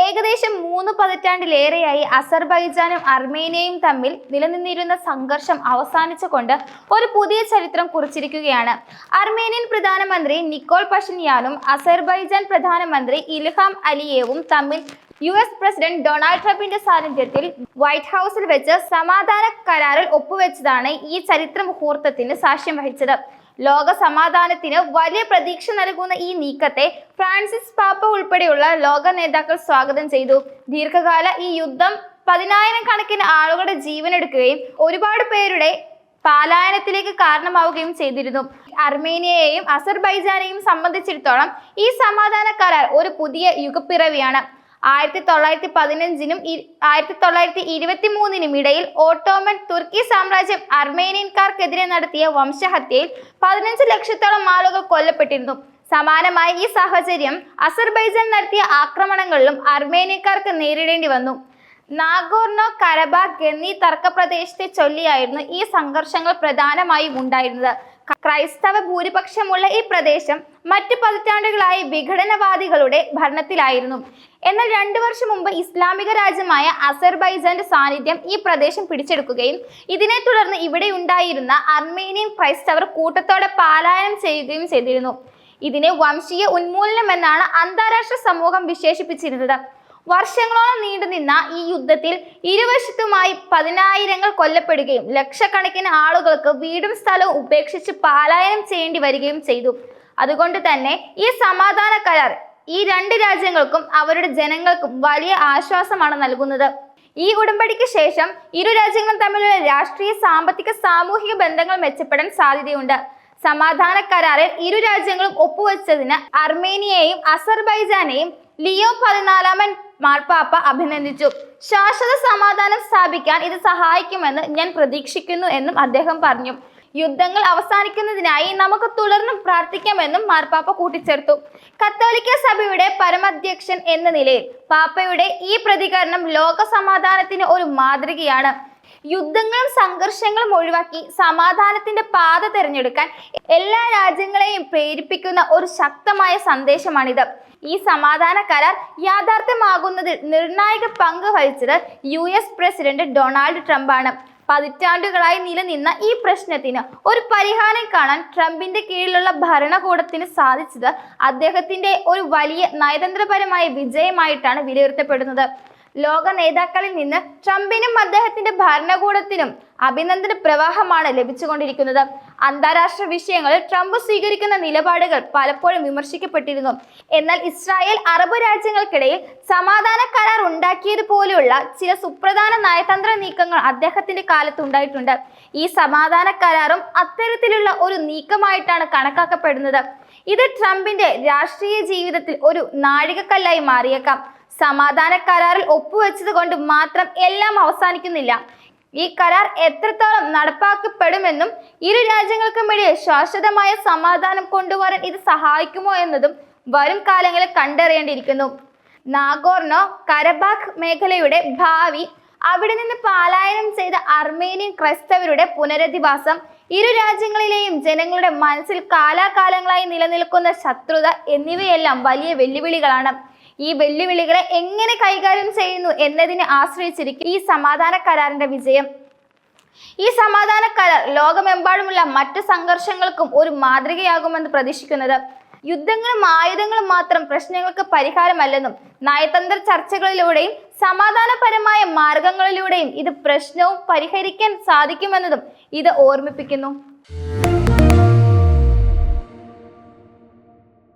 ഏകദേശം മൂന്ന് പതിറ്റാണ്ടിലേറെയായി അസർബൈജാനും അർമേനിയയും തമ്മിൽ നിലനിന്നിരുന്ന സംഘർഷം അവസാനിച്ചുകൊണ്ട് ഒരു പുതിയ ചരിത്രം കുറിച്ചിരിക്കുകയാണ്. അർമേനിയൻ പ്രധാനമന്ത്രി നിക്കോൾ പഷിൻയാനും അസർബൈജാൻ പ്രധാനമന്ത്രി ഇൽഹാം അലിയേവും തമ്മിൽ യു എസ് പ്രസിഡന്റ് ഡൊണാൾഡ് ട്രംപിന്റെ സാന്നിധ്യത്തിൽ വൈറ്റ് ഹൗസിൽ വെച്ച് സമാധാന കരാറിൽ ഒപ്പുവെച്ചതാണ് ഈ ചരിത്ര മുഹൂർത്തത്തിന് സാക്ഷ്യം വഹിച്ചത്. ലോക സമാധാനത്തിന് വലിയ പ്രതീക്ഷ നൽകുന്ന ഈ നീക്കത്തെ ഫ്രാൻസിസ് പാപ്പ ഉൾപ്പെടെയുള്ള ലോക നേതാക്കൾ സ്വാഗതം ചെയ്തു. ദീർഘകാല ഈ യുദ്ധം പതിനായിരം കണക്കിന് ആളുകളുടെ ജീവൻ എടുക്കുകയും ഒരുപാട് പേരുടെ പാലായനത്തിലേക്ക് കാരണമാവുകയും ചെയ്തിരുന്നു. അർമേനിയയെയും അസർബൈജാനെയും സംബന്ധിച്ചിടത്തോളം ഈ സമാധാന കരാർ ഒരു പുതിയ യുഗപ്പിറവിയാണ്. ആയിരത്തി തൊള്ളായിരത്തി പതിനഞ്ചിനും ആയിരത്തി തൊള്ളായിരത്തി ഇരുപത്തി മൂന്നിനും ഇടയിൽ ഓട്ടോമൻ തുർക്കി സാമ്രാജ്യം അർമേനിയൻകാർക്കെതിരെ നടത്തിയ വംശഹത്യയിൽ പതിനഞ്ച് ലക്ഷത്തോളം ആളുകൾ കൊല്ലപ്പെട്ടിരുന്നു. സമാനമായി ഈ സാഹചര്യം അസർബൈജാൻ നടത്തിയ ആക്രമണങ്ങളിലും അർമേനിയക്കാർക്ക് നേരിടേണ്ടി വന്നു. നാഗോർണോ കരബാഗ് എന്നീ തർക്ക പ്രദേശത്തെ ചൊല്ലിയായിരുന്നു ഈ സംഘർഷങ്ങൾ പ്രധാനമായും ഉണ്ടായിരുന്നത്. ക്രൈസ്തവ ഭൂരിപക്ഷമുള്ള ഈ പ്രദേശം മറ്റ് പതിറ്റാണ്ടുകളായി വിഘടനവാദികളുടെ ഭരണത്തിലായിരുന്നു. എന്നാൽ രണ്ടു വർഷം മുമ്പ് ഇസ്ലാമിക രാജ്യമായ അസർബൈജാന്റെ സാന്നിധ്യം ഈ പ്രദേശം പിടിച്ചെടുക്കുകയും ഇതിനെ തുടർന്ന് ഇവിടെ ഉണ്ടായിരുന്ന അർമേനിയൻ ക്രൈസ്തവർ കൂട്ടത്തോടെ പാലായനം ചെയ്യുകയും ചെയ്തിരുന്നു. ഇതിനെ വംശീയ ഉന്മൂലനം എന്നാണ് അന്താരാഷ്ട്ര സമൂഹം വിശേഷിപ്പിച്ചിരുന്നത്. വർഷങ്ങളോളം നീണ്ടുനിന്ന ഈ യുദ്ധത്തിൽ ഇരുവശത്തുമായി പതിനായിരങ്ങൾ കൊല്ലപ്പെടുകയും ലക്ഷക്കണക്കിന് ആളുകൾക്ക് വീടും സ്ഥലവും ഉപേക്ഷിച്ച് പാലായനം ചെയ്യേണ്ടി വരികയും ചെയ്തു. അതുകൊണ്ട് തന്നെ ഈ സമാധാന കരാർ ഈ രണ്ട് രാജ്യങ്ങൾക്കും അവരുടെ ജനങ്ങൾക്കും വലിയ ആശ്വാസമാണ് നൽകുന്നത്. ഈ ഉടമ്പടിക്ക് ശേഷം ഇരു രാജ്യങ്ങളും തമ്മിലുള്ള രാഷ്ട്രീയ സാമ്പത്തിക സാമൂഹിക ബന്ധങ്ങൾ മെച്ചപ്പെടാൻ സാധ്യതയുണ്ട്. സമാധാന കരാറിൽ ഇരു രാജ്യങ്ങളും ഒപ്പുവെച്ചതിന് അർമേനിയയെയും അസർബൈജാനെയും ലിയോ പതിനാലാമൻ മാർപ്പാപ്പ അഭിനന്ദിച്ചു. ശാശ്വത സമാധാനം സ്ഥാപിക്കാൻ ഇത് സഹായിക്കുമെന്ന് ഞാൻ പ്രതീക്ഷിക്കുന്നു എന്നും അദ്ദേഹം പറഞ്ഞു. യുദ്ധങ്ങൾ അവസാനിക്കുന്നതിനായി നമുക്ക് തുടർന്നും പ്രാർത്ഥിക്കാമെന്നും മാർപ്പാപ്പ കൂട്ടിച്ചേർത്തു. കത്തോലിക്ക സഭയുടെ പരമാധ്യക്ഷൻ എന്ന നിലയിൽ പാപ്പയുടെ ഈ പ്രതികരണം ലോക സമാധാനത്തിന് ഒരു മാതൃകയാണ്. യുദ്ധങ്ങളും സംഘർഷങ്ങളും ഒഴിവാക്കി സമാധാനത്തിന്റെ പാത തിരഞ്ഞെടുക്കാൻ എല്ലാ രാജ്യങ്ങളെയും പ്രേരിപ്പിക്കുന്ന ഒരു ശക്തമായ സന്ദേശമാണിത്. ഈ സമാധാന കരാർ യാഥാർത്ഥ്യമാകുന്നതിൽ നിർണായക പങ്ക് വഹിച്ചത് യു എസ് പ്രസിഡന്റ് ഡൊണാൾഡ് ട്രംപാണ്. പതിറ്റാണ്ടുകളായി നിലനിന്ന ഈ പ്രശ്നത്തിന് ഒരു പരിഹാരം കാണാൻ ട്രംപിന്റെ കീഴിലുള്ള ഭരണകൂടത്തിന് സാധിച്ചത് അദ്ദേഹത്തിന്റെ ഒരു വലിയ നയതന്ത്രപരമായ വിജയമായിട്ടാണ് വിലയിരുത്തപ്പെടുന്നത്. ലോക നേതാക്കളിൽ നിന്ന് ട്രംപിനും അദ്ദേഹത്തിന്റെ ഭരണകൂടത്തിനും അഭിനന്ദന പ്രവാഹമാണ് ലഭിച്ചുകൊണ്ടിരിക്കുന്നത്. അന്താരാഷ്ട്ര വിഷയങ്ങളിൽ ട്രംപ് സ്വീകരിക്കുന്ന നിലപാടുകൾ പലപ്പോഴും വിമർശിക്കപ്പെട്ടിരുന്നു. എന്നാൽ ഇസ്രായേൽ അറബ് രാജ്യങ്ങൾക്കിടയിൽ സമാധാന കരാർ ഉണ്ടാക്കിയതുപോലെയുള്ള ചില സുപ്രധാന നയതന്ത്ര നീക്കങ്ങൾ അദ്ദേഹത്തിന്റെ കാലത്ത് ഉണ്ടായിട്ടുണ്ട് ഈ സമാധാന കരാറും അത്തരത്തിലുള്ള ഒരു നീക്കമായിട്ടാണ് കണക്കാക്കപ്പെടുന്നത്. ഇത് ട്രംപിന്റെ രാഷ്ട്രീയ ജീവിതത്തിൽ ഒരു നാഴികക്കല്ലായി മാറിയേക്കാം. സമാധാന കരാറിൽ ഒപ്പുവെച്ചത് കൊണ്ട് മാത്രം എല്ലാം അവസാനിക്കുന്നില്ല. ഈ കരാർ എത്രത്തോളം നടപ്പാക്കപ്പെടുമെന്നും ഇരു രാജ്യങ്ങൾക്കുമിടയിൽ ശാശ്വതമായ സമാധാനം കൊണ്ടുവരാൻ ഇത് സഹായിക്കുമോ എന്നതും വരും കാലങ്ങളിൽ കണ്ടറിയേണ്ടിയിരിക്കുന്നു. നാഗോർണോ കരബാഖ് മേഖലയുടെ ഭാവി അവിടെ നിന്ന് പാലായനം ചെയ്ത അർമേനിയൻ ക്രൈസ്തവരുടെ പുനരധിവാസം ഇരു രാജ്യങ്ങളിലെയും ജനങ്ങളുടെ മനസ്സിൽ കാലാകാലങ്ങളായി നിലനിൽക്കുന്ന ശത്രുത എന്നിവയെല്ലാം വലിയ വെല്ലുവിളികളാണ്. ഈ വെല്ലുവിളികളെ എങ്ങനെ കൈകാര്യം ചെയ്യുന്നു എന്നതിനെ ആശ്രയിച്ചിരിക്കും ഈ സമാധാന കരാറിന്റെ വിജയം. ഈ സമാധാന കരാർ ലോകമെമ്പാടുമുള്ള മറ്റ് സംഘർഷങ്ങൾക്കും ഒരു മാതൃകയാകുമെന്ന് പ്രതീക്ഷിക്കുന്നത്. യുദ്ധങ്ങളും ആയുധങ്ങളും മാത്രം പ്രശ്നങ്ങൾക്ക് പരിഹാരമല്ലെന്നും നയതന്ത്ര ചർച്ചകളിലൂടെയും സമാധാനപരമായ മാർഗങ്ങളിലൂടെയും ഇത് പ്രശ്നവും പരിഹരിക്കാൻ സാധിക്കുമെന്നതും ഇത് ഓർമ്മിപ്പിക്കുന്നു.